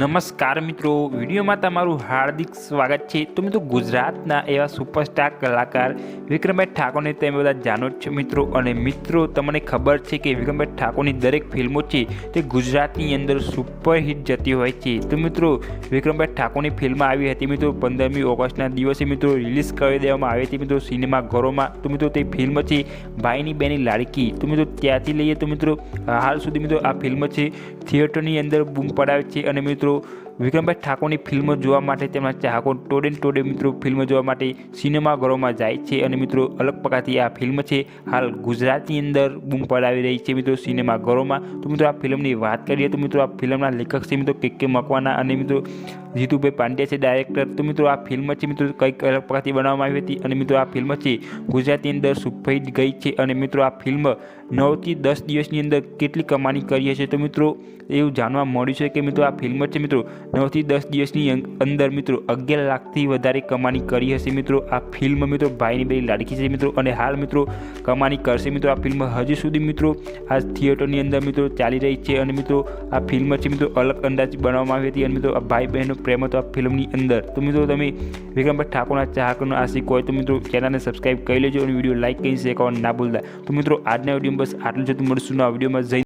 નમસ્કાર મિત્રો, વિડીયોમાં તમારું હાર્દિક સ્વાગત છે. તો મિત્રો, ગુજરાતના એવા સુપરસ્ટાર કલાકાર વિક્રમભાઈ ઠાકોરને તમે બધા જાણો છો મિત્રો. અને મિત્રો, તમને ખબર છે કે વિક્રમભાઈ ઠાકોરની દરેક ફિલ્મો છે તે ગુજરાતની અંદર સુપરહિટ જતી હોય છે. તો મિત્રો, વિક્રમભાઈ ઠાકોરની ફિલ્મ આવી હતી મિત્રો પંદરમી ઓગસ્ટના દિવસે મિત્રો રિલીઝ કરી દેવામાં આવી હતી મિત્રો સિનેમાઘરોમાં. તો મિત્રો, તે ફિલ્મ છે ભાઈની બેની લાડકી. તો મિત્રો, ત્યાંથી લઈએ તો મિત્રો, હાલ સુધી મિત્રો આ ફિલ્મ છે, થિયેટરની અંદર બૂમ પડાવે છે. અને મિત્રો વિક્રમભાઈ ઠાકોરની ફિલ્મ જોવા માટે તેમના ચાહકો ટોડે ટોડે મિત્રો ફિલ્મ જોવા માટે સિનેમાઘરોમાં જાય છે અને મિત્રો અલગ પ્રકારથી આ ફિલ્મ છે હાલ ગુજરાતની અંદર બૂમ પડાવી રહી છે મિત્રો સિનેમાઘરોમાં. તો મિત્રો આ ફિલ્મની વાત કરીએ તો મિત્રો આ ફિલ્મના લેખક છે મિત્રો કે કે મકવાના અને મિત્રો જીતુભાઈ પાંડ્યા છે ડાયરેક્ટર તો મિત્રો, આ ફિલ્મ છે, મિત્રો કંઈક અલગ પ્રકારથી બનાવવામાં આવી હતી? અને મિત્રો, આ ફિલ્મ છે ગુજરાતની અંદર સુપરહિટ ગઈ છે. અને મિત્રો, આ ફિલ્મ નવથી દસ દિવસની અંદર કેટલી કમાણી કરી હશે? તો મિત્રો, એવું જાણવા મળ્યું છે કે મિત્રો, આ ફિલ્મ છે, મિત્રો, નવથી દસ દિવસની અંદર મિત્રો, અગિયાર લાખથી વધારે કમાણી કરી હશે, મિત્રો. આ ફિલ્મ મિત્રો, ભાઈની બેની લાડકી છે, મિત્રો. અને હાલ મિત્રો, કમાણી કરશે, મિત્રો. આ ફિલ્મ હજી સુધી, મિત્રો, આ થિયેટરની અંદર, મિત્રો, ચાલી રહી છે. અને મિત્રો, આ ફિલ્મ છે, મિત્રો, અલગ અંદાજ બનાવવામાં આવી હતી. અને મિત્રો, આ ભાઈ બહેનનો પ્રેમ હતો આ ફિલ્મની અંદર. તો મિત્રો તમે વિક્રમભાઈ ઠાકોરના ચાહકનો આશિક હોય તો મિત્રો ચેનલને સબસ્ક્રાઈબ કરી લેજો અને વીડિયો લાઈક કરી શેર ના ભૂલતા. તો મિત્રો આજના વીડિયો બસ આટલું જ. મળશું આ વિડીયોમાં. જઈ